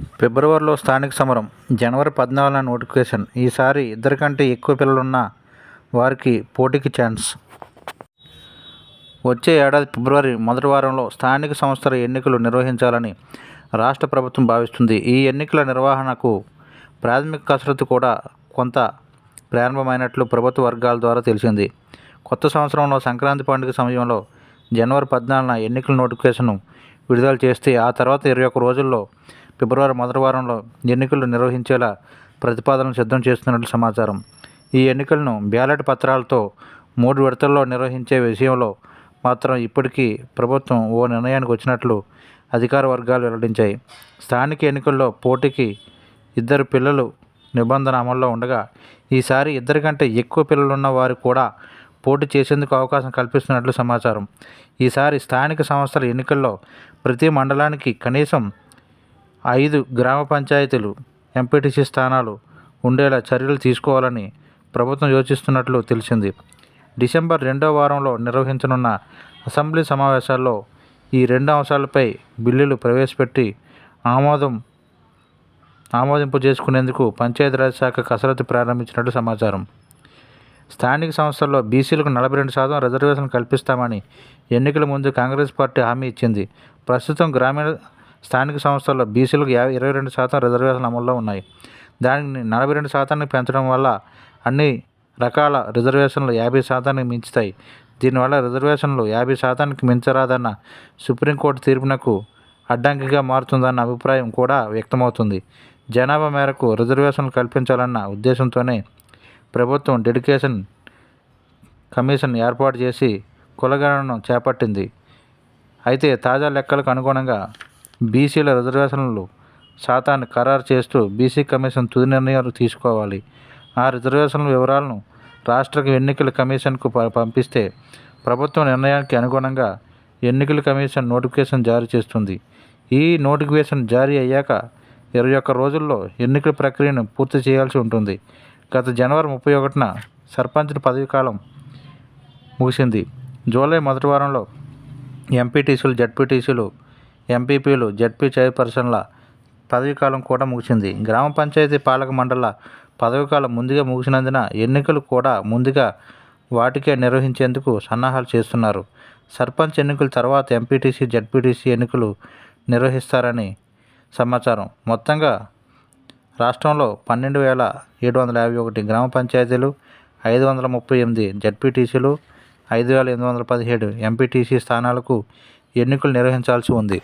ఫిబ్రవరిలో స్థానిక సమరం జనవరి పద్నాలుగున నోటిఫికేషన్. ఈసారి ఇద్దరికంటే ఎక్కువ పిల్లలున్న వారికి పోటీకి ఛాన్స్. వచ్చే ఏడాది ఫిబ్రవరి మొదటి వారంలో స్థానిక సంస్థల ఎన్నికలు నిర్వహించాలని రాష్ట్ర ప్రభుత్వం భావిస్తుంది. ఈ ఎన్నికల నిర్వహణకు ప్రాథమిక కసరత్తు కూడా కొంత ప్రారంభమైనట్లు ప్రభుత్వ వర్గాల ద్వారా తెలిసింది. కొత్త సంవత్సరంలో సంక్రాంతి పండుగ సమయంలో జనవరి పద్నాలుగున ఎన్నికల నోటిఫికేషన్ను విడుదల చేస్తే ఆ తర్వాత ఇరవై ఒక్క రోజుల్లో ఫిబ్రవరి మొదటి వారంలో ఎన్నికలు నిర్వహించేలా ప్రతిపాదనలు సిద్ధం చేస్తున్నట్లు సమాచారం. ఈ ఎన్నికలను బ్యాలెట్ పత్రాలతో మూడు విడతల్లో నిర్వహించే విషయంలో మాత్రం ఇప్పటికీ ప్రభుత్వం ఓ నిర్ణయానికి వచ్చినట్లు అధికార వర్గాలు వెల్లడించాయి. స్థానిక ఎన్నికల్లో పోటీకి ఇద్దరు పిల్లలు నిబంధన అమల్లో ఉండగా ఈసారి ఇద్దరి కంటే ఎక్కువ పిల్లలున్న వారు కూడా పోటీ చేసేందుకు అవకాశం కల్పిస్తున్నట్లు సమాచారం. ఈసారి స్థానిక సంస్థల ఎన్నికల్లో ప్రతి మండలానికి కనీసం ఐదు గ్రామ పంచాయతీలు ఎంపీటీసీ స్థానాలు ఉండేలా చర్యలు తీసుకోవాలని ప్రభుత్వం యోచిస్తున్నట్లు తెలిసింది. డిసెంబర్ రెండో వారంలో నిర్వహించనున్న అసెంబ్లీ సమావేశాల్లో ఈ రెండు అంశాలపై బిల్లులు ప్రవేశపెట్టి ఆమోదం ఆమోదింపు చేసుకునేందుకు పంచాయతీరాజ్ శాఖ కసరత్తు ప్రారంభించినట్లు సమాచారం. స్థానిక సంస్థల్లో బీసీలకు నలభై రెండు శాతం రిజర్వేషన్ కల్పిస్తామని ఎన్నికల ముందు కాంగ్రెస్ పార్టీ హామీ ఇచ్చింది. ప్రస్తుతం గ్రామీణ స్థానిక సంస్థల్లో బీసీలకు యాభై ఇరవై రెండు శాతం రిజర్వేషన్లు అమల్లో ఉన్నాయి. దానిని నలభై రెండు శాతానికి పెంచడం వల్ల అన్ని రకాల రిజర్వేషన్లు యాభై శాతానికి మించుతాయి. దీనివల్ల రిజర్వేషన్లు యాభై శాతానికి మించరాదన్న సుప్రీంకోర్టు తీర్పునకు అడ్డంకిగా మారుతుందన్న అభిప్రాయం కూడా వ్యక్తమవుతుంది. జనాభా మేరకు రిజర్వేషన్లు కల్పించాలన్న ఉద్దేశంతోనే ప్రభుత్వం డెడికేషన్ కమిషన్ ఏర్పాటు చేసి కులగణను చేపట్టింది. అయితే తాజా లెక్కలకు అనుగుణంగా బీసీల రిజర్వేషన్లు శాతాన్ని ఖరారు చేస్తూ బీసీ కమిషన్ తుది నిర్ణయాలు తీసుకోవాలి. ఆ రిజర్వేషన్ల వివరాలను రాష్ట్ర ఎన్నికల కమిషన్కు పంపిస్తే ప్రభుత్వం నిర్ణయానికి అనుగుణంగా ఎన్నికల కమిషన్ నోటిఫికేషన్ జారీ చేస్తుంది. ఈ నోటిఫికేషన్ జారీ అయ్యాక ఇరవై ఒక్క రోజుల్లో ఎన్నికల ప్రక్రియను పూర్తి చేయాల్సి ఉంటుంది. గత జనవరి ముప్పై ఒకటిన సర్పంచుల పదవీ కాలం ముగిసింది. జూలై మొదటి వారంలో ఎంపీటీసీలు జడ్పీటీసీలు ఎంపీపీలు జడ్పీ చైర్పర్సన్ల పదవీకాలం కూడా ముగిసింది. గ్రామ పంచాయతీ పాలక మండల పదవీకాలం ముందుగా ముగిసినందున ఎన్నికలు కూడా ముందుగా వాటికే నిర్వహించేందుకు సన్నాహాలు చేస్తున్నారు. సర్పంచ్ ఎన్నికల తర్వాత ఎంపీటీసీ జడ్పీటీసీ ఎన్నికలు నిర్వహిస్తారని సమాచారం. మొత్తంగా రాష్ట్రంలో పన్నెండు వేల ఏడు వందల యాభై ఒకటి గ్రామ పంచాయతీలు ఐదు వందల ముప్పై ఎనిమిది జడ్పీటీసీలు ఐదు వేల ఎనిమిది వందల పదిహేడు ఎంపీటీసీ స్థానాలకు ఎన్నికలు నిర్వహించాల్సి ఉంది.